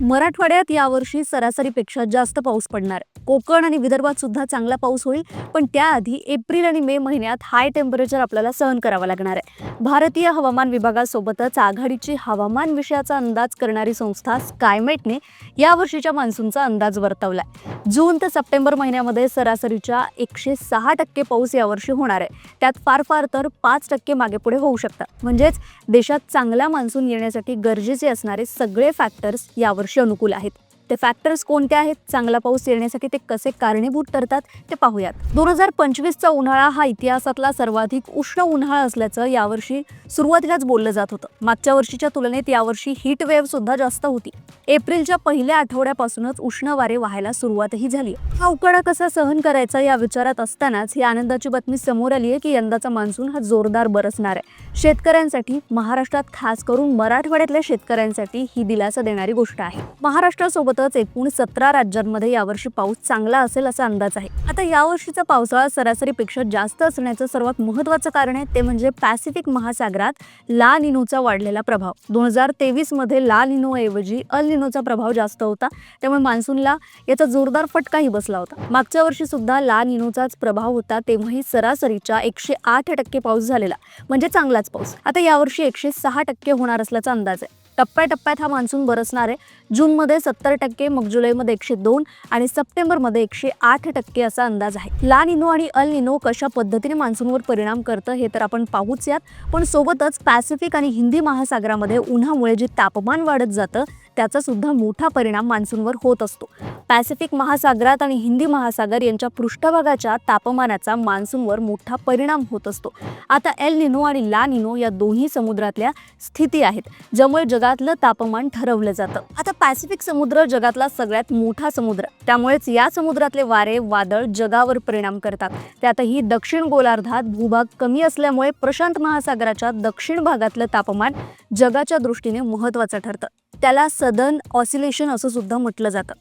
मराठवाड्यात यावर्षी सरासरीपेक्षा जास्त पाऊस पडणार. कोकण आणि विदर्भात सुद्धा चांगला पाऊस होईल पण त्याआधी एप्रिल आणि मे महिन्यात हाय टेम्परेचर आपल्याला सहन करावं लागणार आहे. भारतीय हवामान विभागासोबतच आघाडीची हवामान विषयाचा अंदाज करणारी संस्था स्कायमेटने यावर्षीच्या मान्सूनचा अंदाज वर्तवलाय. जून ते सप्टेंबर महिन्यामध्ये सरासरीच्या एकशे सहा टक्के पाऊस यावर्षी होणार आहे. त्यात फार फार तर पाच टक्के मागे पुढे होऊ शकतात म्हणजेच देशात चांगला मान्सून येण्यासाठी गरजेचे असणारे सगळे फॅक्टर्स यावर्षी अनुकूल आहेत. ते फॅक्टर्स कोणते आहेत? चांगला पाऊस येण्यासाठी ते कसे कारणीभूत ठरतात? ते पाहूयात. दोन हजार पंचवीसचा उन्हाळा हा इतिहासातला सर्वाधिक उष्ण उन्हाळा असल्याचं यावर्षी सुरुवातीलाच बोललं जात होतं. मागच्या वर्षीच्या तुलनेत यावर्षी हीट वेव्ह सुद्धा जास्त होती. एप्रिलच्या पहिल्या आठवड्यापासूनच उष्ण वारे व्हायला सुरुवातही झाली. हा उकाडा कसा सहन करायचा या विचारात असतानाच ही आनंदाची बातमी समोर आली आहे की यंदाचा मान्सून हा जोरदार बरसणार आहे. शेतकऱ्यांसाठी महाराष्ट्रात खास करून मराठवाड्यातल्या शेतकऱ्यांसाठी ही दिलासा देणारी गोष्ट आहे. महाराष्ट्रासोबत महाराष्ट्रासोबतच एकूण सतरा राज्यांमध्ये यावर्षी पाऊस चांगला असेल असा अंदाज आहे. आता यावर्षीचा पावसाळा सरासरीपेक्षा जास्त असण्याचं सर्वात महत्त्वाचं कारण आहे ते म्हणजे पॅसिफिक महासागरात ला निनोचा वाढलेला प्रभाव. दोन हजार तेवीसमध्ये ला निनोऐवजी अल निनोचा प्रभाव जास्त होता त्यामुळे मान्सूनला याचा जोरदार फटकाही बसला होता. मागच्या वर्षी सुद्धा ला निनोचाच प्रभाव होता तेव्हाही सरासरीच्या एकशे आठ टक्के पाऊस झालेला म्हणजे चांगलाच पाऊस. आता यावर्षी एकशे सहा टक्के होणार असल्याचा अंदाज आहे. टप्प्याटप्प्यात हा मान्सून बरसणार आहे. जूनमध्ये सत्तर टक्के मग जुलैमध्ये एकशे दोन आणि सप्टेंबरमध्ये एकशे आठ टक्के असा अंदाज आहे. ला निनो आणि अल निनो कशा पद्धतीने मान्सूनवर परिणाम करतं हे तर आपण पाहूच यात. पण सोबतच पॅसिफिक आणि हिंदी महासागरामध्ये उन्हामुळे जे तापमान वाढत जातं त्याचा सुद्धा मोठा परिणाम मान्सूनवर होत असतो. पॅसिफिक महासागरात आणि हिंदी महासागर यांच्या पृष्ठभागाच्या तापमानाचा मान्सूनवर मोठा परिणाम होत असतो. आता एल निनो आणि ला निनो या दोन्ही समुद्रातल्या स्थिती आहेत ज्यामुळे जगातलं तापमान ठरवलं जातं. आता पॅसिफिक समुद्र जगातला सगळ्यात मोठा समुद्र. त्यामुळेच या समुद्रातले वारे वादळ जगावर परिणाम करतात. त्यातही दक्षिण गोलार्धात भूभाग कमी असल्यामुळे प्रशांत महासागराच्या दक्षिण भागातलं तापमान जगाच्या दृष्टीने महत्त्वाचं ठरतं. त्याला सदन ऑसिलेशन असं सुद्धा म्हटलं जातं.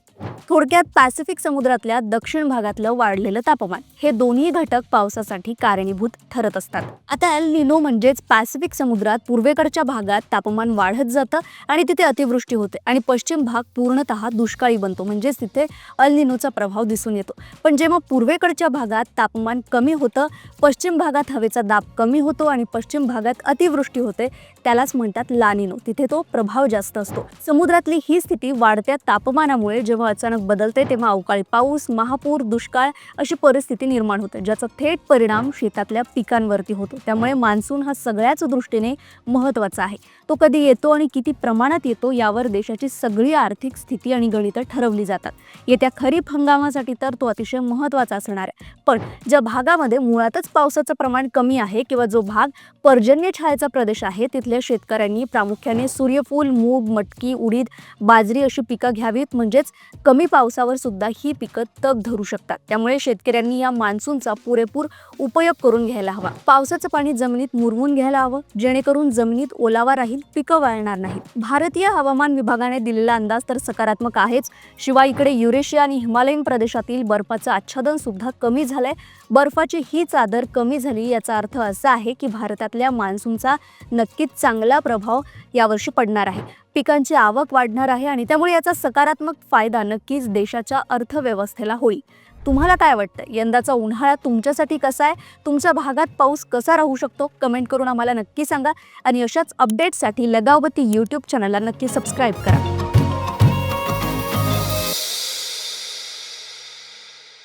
थोडक्यात पॅसिफिक समुद्रातल्या दक्षिण भागातलं वाढलेलं तापमान हे दोन्ही घटक पावसासाठी कारणीभूत ठरत असतात. आता एल निनो म्हणजेच पॅसिफिक समुद्रात पूर्वेकडच्या भागात तापमान वाढत जातं आणि तिथे अतिवृष्टी होते आणि पश्चिम भाग पूर्णतः दुष्काळी बनतो. म्हणजेच तिथे अल निनोचा प्रभाव दिसून येतो. पण जेव्हा पूर्वेकडच्या भागात तापमान कमी होतं पश्चिम भागात हवेचा दाब कमी होतो आणि पश्चिम भागात अतिवृष्टी होते त्यालाच म्हणतात लानिनो तिथे तो प्रभाव जास्त असतो. समुद्रातली ही स्थिती वाढत्या तापमानामुळे जेव्हा अचानक बदलते तेव्हा अवकाळी पाऊस महापूर दुष्काळ अशी परिस्थिती निर्माण होते ज्याचा थेट परिणाम शेतातल्या पिकांवरती होतो. त्यामुळे मान्सून हा सगळ्याच दृष्टीने महत्त्वाचा आहे. तो कधी येतो आणि किती प्रमाणात येतो यावर देशाची सगळी आर्थिक स्थिती आणि गणितं ठरवली जातात. येत्या खरीप हंगामासाठी तर तो अतिशय महत्त्वाचा असणार आहे. पण ज्या भागामध्ये मुळातच पावसाचं प्रमाण कमी आहे किंवा जो भाग पर्जन्य छायाचा प्रदेश आहे तिथल्या शेतकऱ्यांनी प्रामुख्याने सूर्यफूल मूग मटकी उडीद बाजरी अशी पिकं घ्यावीत. म्हणजेच कमी पावसावर सुद्धा ही पिकं तग धरू शकतात. त्यामुळे शेतकऱ्यांनी या मान्सूनचा पुरेपूर उपयोग करून घ्यायला हवा. पावसाचं पाणी जमिनीत मुरवून घ्यायला हवं जेणेकरून जमिनीत ओलावा राहील पिकं वाळणार नाहीत. भारतीय हवामान विभागाने दिलेला अंदाज तर सकारात्मक आहेच. शिवाय इकडे युरेशिया आणि हिमालयीन प्रदेशातील बर्फाचं आच्छादन सुद्धा कमी झालंय. बर्फाची ही चादर कमी झाली याचा अर्थ असा आहे की भारतातल्या मान्सूनचा नक्कीच चांगला प्रभाव यावर्षी पडणार आहे. पिकांची आवक वाढणार आहे आणि त्यामुळे याचा सकारात्मक फायदा नक्कीच देशाच्या अर्थव्यवस्थेला होईल. तुम्हाला काय वाटतं यंदाचा उन्हाळा तुमच्यासाठी कसा आहे? तुमच्या भागात पाऊस कसा राहू शकतो? कमेंट करून आम्हाला नक्की सांगा आणि अशाच अपडेट्ससाठी लगावती यूट्यूब चॅनलला नक्की सबस्क्राईब करा.